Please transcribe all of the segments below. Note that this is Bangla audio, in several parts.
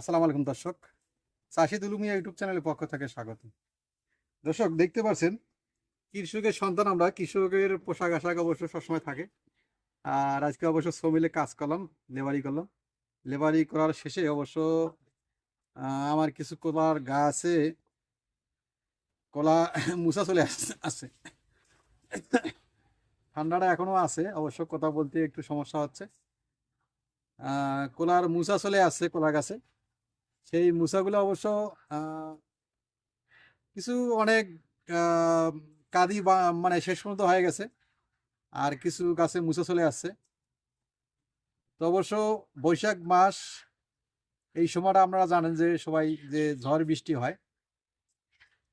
আসসালামু আলাইকুম দর্শক। চাষিদ উলুমিয়া ইউটিউব চ্যানেলের পক্ষ থেকে স্বাগত। দর্শক, দেখতে পাচ্ছেন, কৃষকের সন্তান আমরা, কৃষকের পোশাক আশাক অবশ্য সবসময় থাকে। আর আজকে অবশ্য শ্রমিলে কাজ করলাম, লেবারি করলাম। লেবারি করার শেষে অবশ্য আমার কিছু কলার গাছে কলা মুসা চলে আসছে ঠান্ডাটা এখনও আছে, অবশ্য কথা বলতে একটু সমস্যা হচ্ছে। কলার মুসা চলে আসছে কলা গাছে। সেই মুসাগুলো অবশ্য কিছু অনেক কাদি মানে শেষ পর্যন্ত হয়ে গেছে। আর কিছু গাছে মুসা চলে আসছে। তো অবশ্য বৈশাখ মাস, এই সময়টা আপনারা জানেন যে সবাই যে ঝড় বৃষ্টি হয়,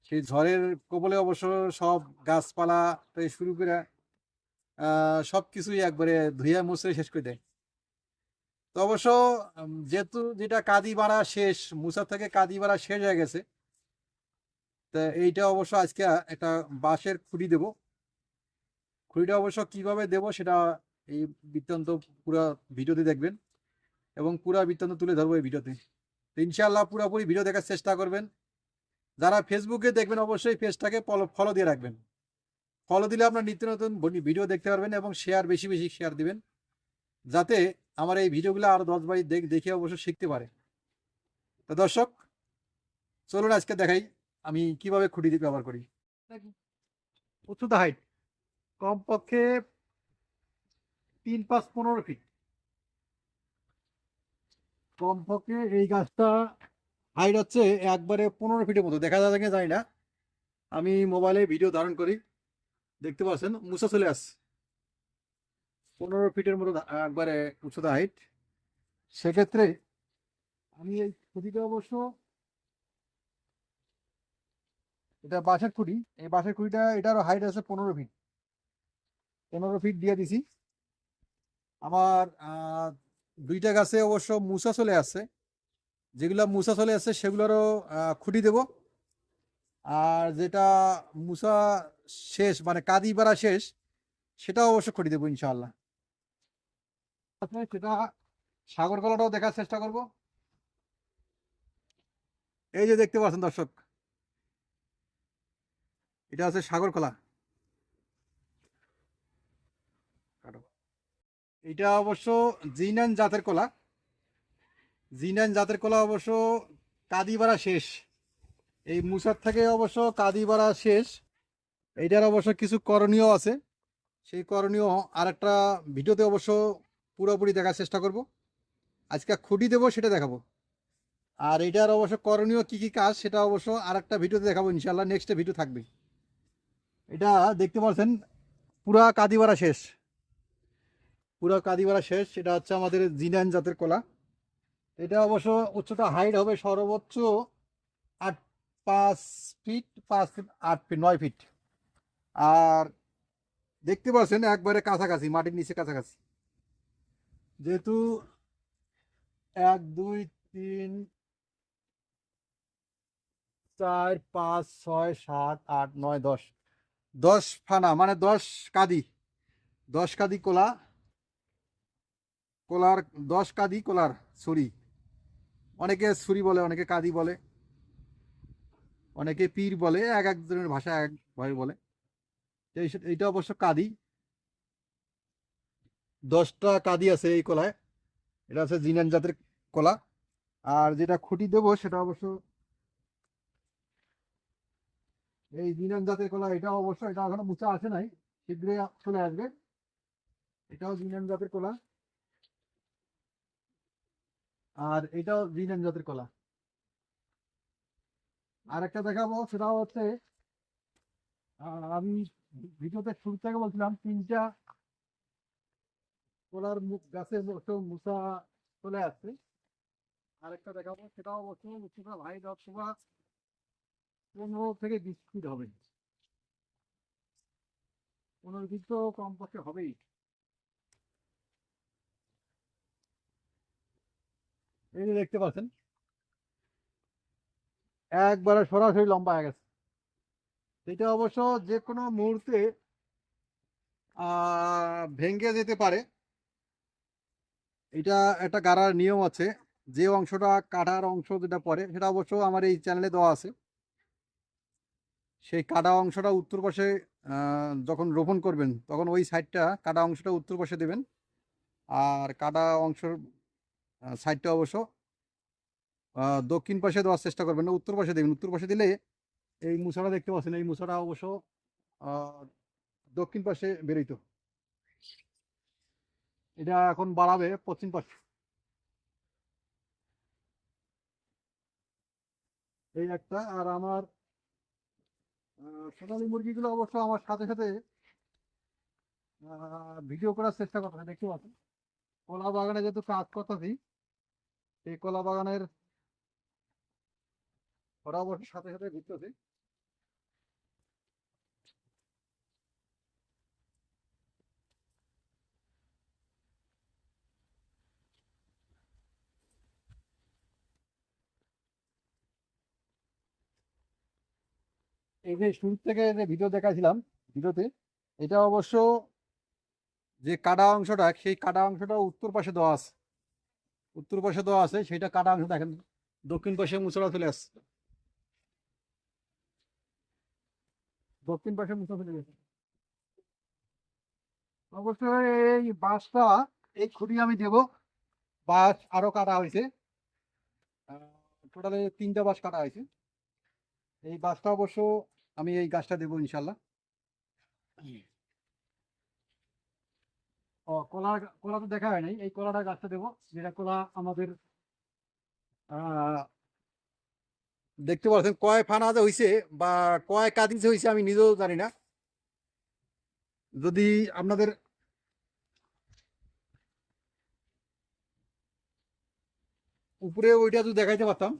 সেই ঝড়ের কবলে অবশ্য সব গাছপালা থেকে শুরু করে সব কিছুই একবারে ধুইয়া মুছে শেষ করে দেয়। তো অবশ্য যেহেতু যেটা কাদি বাড়া শেষ, মুসা থেকে কাদি বাড়া শেষ হয়ে গেছে, তা এইটা অবশ্য আজকে একটা বাঁশের খুঁটি দেব। খুঁটিটা অবশ্য কীভাবে দেব সেটা এই বৃত্তান্ত পুরো ভিডিওতে দেখবেন এবং পুরো বৃত্তান্ত তুলে ধরবো এই ভিডিওতে। তো ইনশাআল্লাহ পুরোপুরি ভিডিও দেখার চেষ্টা করবেন। যারা ফেসবুকে দেখবেন অবশ্যই পেজটাকে ফলো দিয়ে রাখবেন। ফলো দিলে আপনার নিত্য নতুন ভিডিও দেখতে পারবেন এবং শেয়ার বেশি বেশি শেয়ার দিবেন। যাতে আমার এই ভিডিওগুলো আরও দশ বাই দেখ দেখে অবশ্য শিখতে পারে। তো দর্শক চলুন আজকে দেখাই আমি কীভাবে খুঁটি দিয়ে ব্যবহার করি। উচ্চতা হাইট কমপক্ষে তিন পাঁচ পনেরো ফিট কমপক্ষে এই গাছটা হাইট হচ্ছে একবারে পনেরো ফিটের মতো। দেখা যাচ্ছে জানি না। আমি মোবাইলে ভিডিও ধারণ করি। দেখতে পাচ্ছেন মুসা চলে আসছে। পনেরো ফিটের মতো একবারে উচ্চতা হাইট সেক্ষেত্রে আমি এই খুঁটিটা অবশ্য এটা বাঁশের খুঁটি। এই বাঁশের খুঁটিটা, এটারও হাইট আছে পনেরো ফিট পনেরো ফিট দিয়ে দিছি। আমার দুইটা গাছে অবশ্য মুসা চলে আসছে। যেগুলো মুসা চলে আসছে, সেগুলোরও খুঁটি দেব। আর যেটা মুসা শেষ মানে কাদি পাড়া শেষ সেটা অবশ্য খুঁটি দেবো ইনশাআল্লাহ। আছে, সাগর কলাটাও দেখার চেষ্টা করব। এই যে দেখতে পাচ্ছেন দর্শক এটা আছে সাগর কলা। এটা অবশ্য জিনান জাতের কলা। জিনান জাতের কলা অবশ্য কাদিবাড়া শেষ। এই মুসার থেকে অবশ্য কাদিবাড়া শেষ। এইটার অবশ্য কিছু করণীয় আছে। সেই করণীয় আরেকটা ভিডিওতে অবশ্য পুরোপুরি দেখার চেষ্টা করব। আজকে খুঁটি দেবো, সেটা দেখাবো। আর এটার অবশ্য করণীয় কি কি কাজ, সেটা অবশ্য আর একটা ভিডিওতে দেখাবো ইনশাল্লাহ নেক্সট ভিডিও থাকবে। এটা দেখতে পাচ্ছেন, পুরা কাদিবাড়া শেষ। পুরা কাদিবাড়া শেষ, এটা হচ্ছে আমাদের জিনান জাতের কলা। এটা অবশ্য উচ্চতা হাইট হবে সর্বোচ্চ আট, পাঁচ ফিট পাঁচ ফিট আট ফিট নয় ফিট আর দেখতে পাচ্ছেন, একবারে কাছাকাছি, মাটির নিচে কাছাকাছি। যেহেতু এক, দুই, তিন, চার, পাঁচ, ছয়, সাত, আট, নয়, দশ। দশ ফানা মানে দশ কাদি। দশ কাদি কোলা। কোলার, দশ কাদি কোলার ছুরি। অনেকে ছুরি বলে, অনেকে কাদি বলে। অনেকে পীর বলে, এক একজনের ভাষা এক ভাবে বলে। এই- এইটা অবশ্য কাদি। দশটা কাদি আছে এই কলায়। এটা আছে জিনান জাতের কলা। আর যেটা খুঁটি দেবো সেটা অবশ্য এই জিনান জাতের কলা এটা অবশ্য, এটা এখনও মুচা আসে নাই, শীঘ্রই চলে আসবে। এটাও জিনান জাতের কলা। আর এটাও জিনান জাতের কলা। আর একটা দেখাবো সেটা হচ্ছে আমি ভিডিওতে শুরু থেকে বলছিলাম, তিনটা কলার মুখ গাছের মতো মুসা চলে আসছে। আরেকটা দেখাবো সেটাও অবশ্য উচ্চতা ভাই অথবা পনেরো থেকে বিশ ফিট হবে। পনেরো ফিট তো কমপক্ষে হবেই। এই যে দেখতে পাচ্ছেন একবারে সরাসরি লম্বা হয়ে গেছে। এটা অবশ্য যে কোনো মুহূর্তে আহ, ভেঙে যেতে পারে। এটা একটা গাড়ার নিয়ম আছে। যে অংশটা কাটার অংশ যেটা পরে সেটা অবশ্য আমার এই চ্যানেলে দেওয়া আছে। সেই কাটা অংশটা উত্তর পাশে যখন রোপণ করবেন, তখন ওই সাইডটা কাটা অংশটা উত্তর পাশে দেবেন। আর কাটা অংশের সাইডটা অবশ্য দক্ষিণ পাশে দেওয়ার চেষ্টা করবেন না, উত্তর পাশে দেবেন। উত্তর পাশে দিলে এই মুসাটা দেখতে পাচ্ছেন, এই মুসাটা অবশ্য দক্ষিণ পাশে বেরোইতো। এটা এখন বাড়াবে পশ্চিম পাশে। এই একটা, আর আমার সোনালী মুরগিগুলো অবশ্য আমার সাথে সাথে ভিডিও করার চেষ্টা করতেছে দেখতে পাচ্ছেন? কলা বাগানে যেহেতু কাজ করতেছি, এই কলা বাগানের ওরা অবশ্য সাথে সাথে ঘুরতেছে। এই যে শুরু থেকে যে ভিডিও দেখাছিলাম ভিডিওতে এটা অবশ্য যে কাটা অংশটা, সেই কাটা অংশটা উত্তর পাশে দেওয়া আছে। উত্তর পাশে দেওয়া আছে সেটা কাটা অংশ দেখেন, দক্ষিণ পাশে মুসড়া চলে আসছে। দক্ষিণ পাশে মুসড়া চলে গেছে। অবশ্য এই বাঁশটা, এই খুঁটি আমি দেব, বাঁশ আরও কাটা হয়েছে। টোটালে তিনটা বাঁশ কাটা হয়েছে। এই বাঁশটা অবশ্য আমি এই গাছটা দেবো ইনশাল্লাহ। ও কলা কলা তো দেখা হয় নাই। এই কলাটা গাছটা দেবো। যেটা কলা আমাদের দেখতে পাচ্ছেন কয় ফানাতে হয়েছে বা কয় কাদিসে হয়েছে আমি নিজেও জানি না। যদি আপনাদের উপরে ওইটা তো দেখাইতে পারতাম।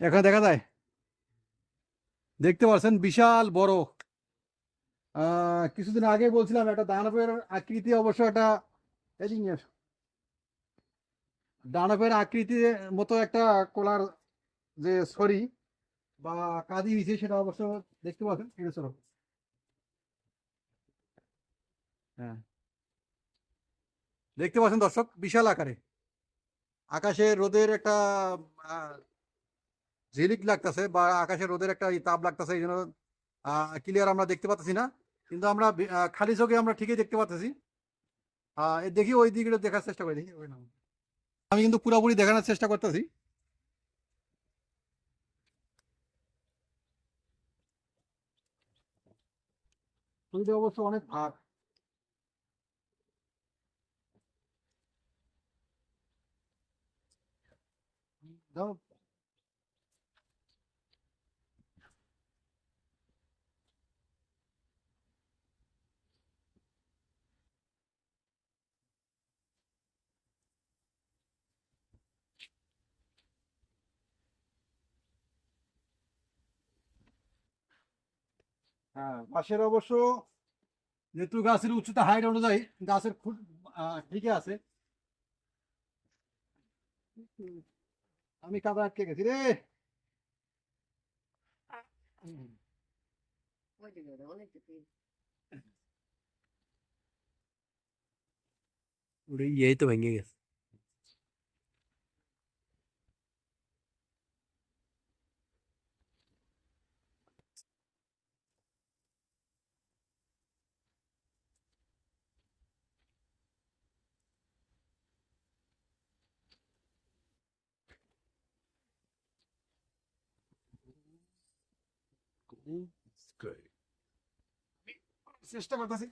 এখানে দেখা যায় দেখতে পাচ্ছেন বিশাল বড়। কিছুদিন আগে বলছিলাম, একটা দানবের আকৃতি অবশ্য একটা দানবের আকৃতির মতো একটা কলার যে ছড়ি বা কাদি হয়েছে, সেটা অবশ্য দেখতে পাচ্ছেন এটা চলো হ্যাঁ। দেখতে পাচ্ছেন দর্শক, বিশাল আকারে। আকাশে রোদের একটা ঝিলিক লাগতেছে বা আকাশে রোদের একটা তাপ লাগতেছে এই জন্য ক্লিয়ার আমরা দেখতে পাচ্ছি না। কিন্তু আমরা খালি চোখে আমরা ঠিকই দেখতে পাচ্ছি দেখি ওই দিকে দেখার চেষ্টা করি, দেখি, ওই। আমি কিন্তু পুরোপুরি দেখানোর চেষ্টা করতেছি। অবশ্য অনেক দাও। হ্যাঁ বাঁশের অবশ্য যেহেতু গাছের উচ্চতা হাইট অনুযায়ী গাছের খুব ঠিকই আছে। আমি কাদা আটকে গেছি রে। ওই যে দাদা, অনেক Mhm. It's great. চেষ্টা করতেছি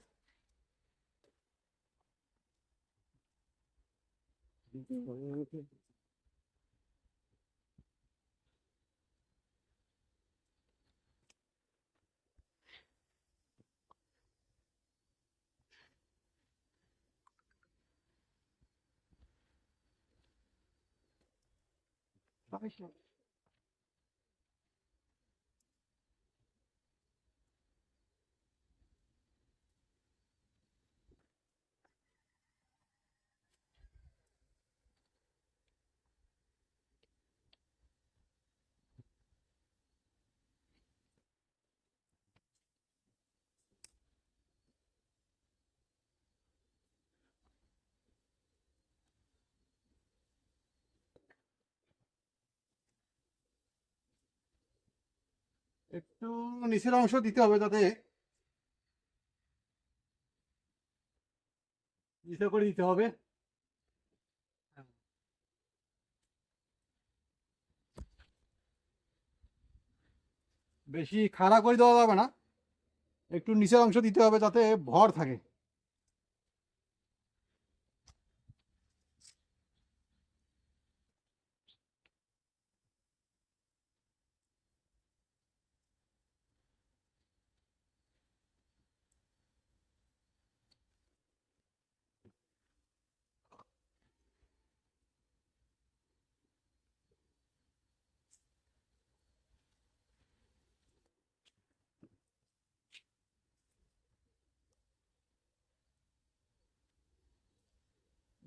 Darf ich noch? একটু নিচের অংশ দিতে হবে যাতে নিচে করে দিতে হবে। বেশি খাড়া করে দেওয়া যাবে না। একটু নিচের অংশ দিতে হবে যাতে ভর থাকে।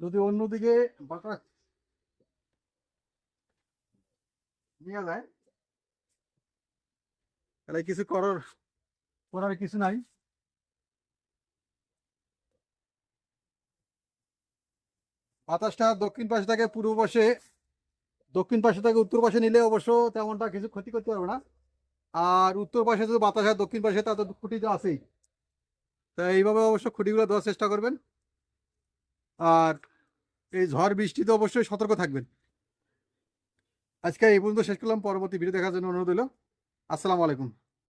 যদি অন্যদিকে বাটা নিয়ে যায়, তাহলে কিছু করার করার কিছু নাই। বাতাসটা দক্ষিণ পাশে থাকে, পূর্ব পাশে, দক্ষিণ পাশে থেকে, উত্তর পাশে নিলে অবশ্য তেমনটা কিছু ক্ষতি করতে পারবে না। আর উত্তর পাশে যদি বাতাস হয় দক্ষিণ পাশে তাতে খুঁটি তো আছেই। তা এইভাবে অবশ্য খুঁটিগুলো দেওয়ার চেষ্টা করবেন। আর এই ঝড় বৃষ্টিতে অবশ্যই সতর্ক থাকবেন। আজকে এই পর্যন্ত শেষ করলাম। পরবর্তী ভিডিও দেখার জন্য অনুরোধ হলো আসসালামু আলাইকুম।